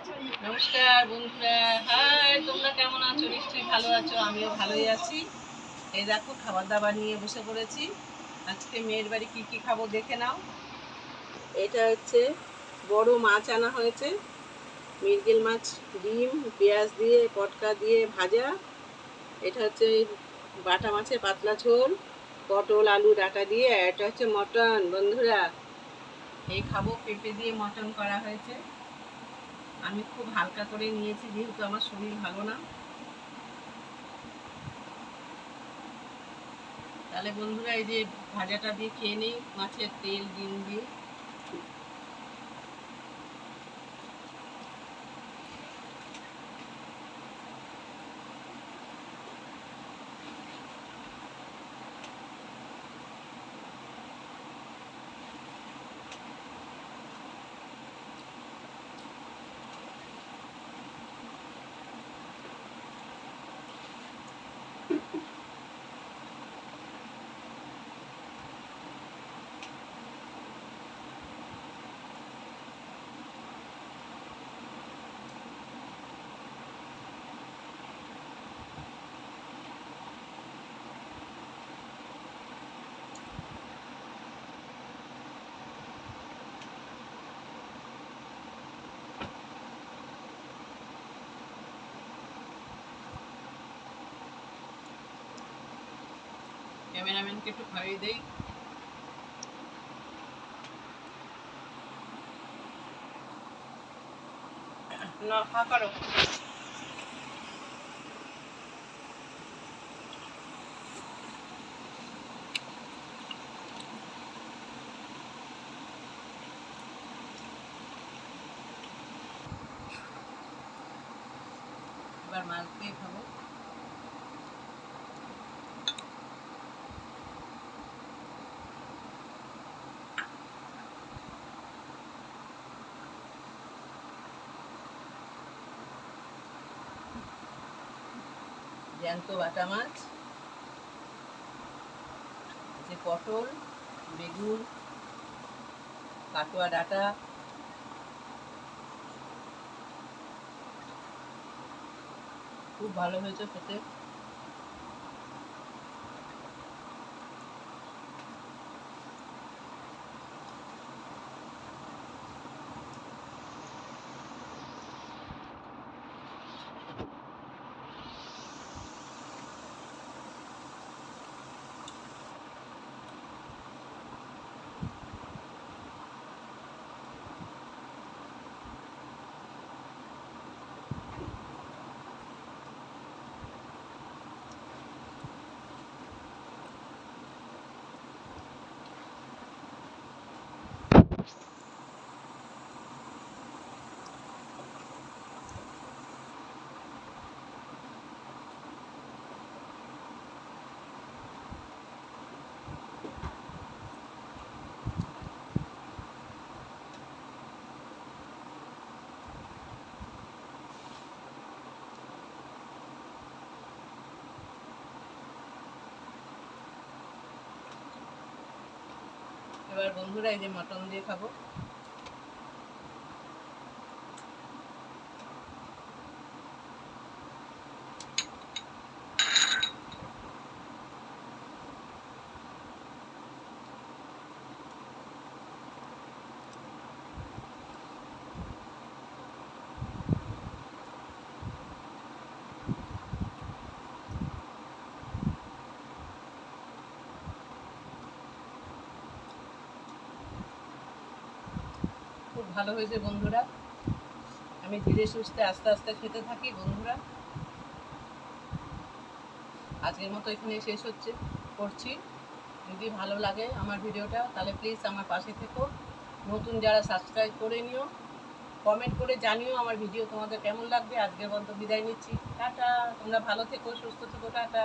নমস্কার বন্ধুরা। হাই, তোমরা কেমন আছো? নিশ্চয়ই ভালো আছো, আমিও ভালোই আছি। এই দেখো খাবার দাবার নিয়ে বসে পড়েছি। আজকে মেয়ের বাড়ি কি কি খাব দেখে নাও। এটা হচ্ছে বড় মাছ আনা হয়েছে। মিরগেল মাছ, ডিম, পেঁয়াজ দিয়ে, পটকা দিয়ে ভাজা। এটা হচ্ছে বাটা মাছের পাতলা ঝোল, পটল, আলু, ডাটা দিয়ে এটা হচ্ছে মটন। বন্ধুরা, এই খাব পেঁপে দিয়ে মটন করা হয়েছে। আমি খুব হালকা করে নিয়েছি, যেহেতু আমার শরীর ভালো না। তাহলে বন্ধুরা এই যে ভাজাটা দিয়ে খেয়ে নিই, মাছের তেল, ডিম দিয়ে। कैमरामैन किट दे नौखा करो। मालते खाओ জ্যান্ত বাটা মাছ যে পটল বেগুন কাটোয়া ডাটা খুব ভালো হয়েছে খেতে। এবার বন্ধুরা এই যে মটন দিয়ে খাব। ভালো হয়েছে বন্ধুরা। আমি ধীরে সুস্থে আস্তে আস্তে খেতে থাকি বন্ধুরা। আজকের মতো এখানে শেষ হচ্ছে, করছি। যদি ভালো লাগে আমার ভিডিওটা, তাহলে প্লিজ আমার পাশে থেকো। নতুন যারা সাবস্ক্রাইব করে নিও কমেন্ট করে জানিও আমার ভিডিও তোমাদের কেমন লাগবে। আজকের মতো বিদায় নিচ্ছি। টাটা, তোমরা ভালো থেকো, সুস্থ থেকো, টাটা।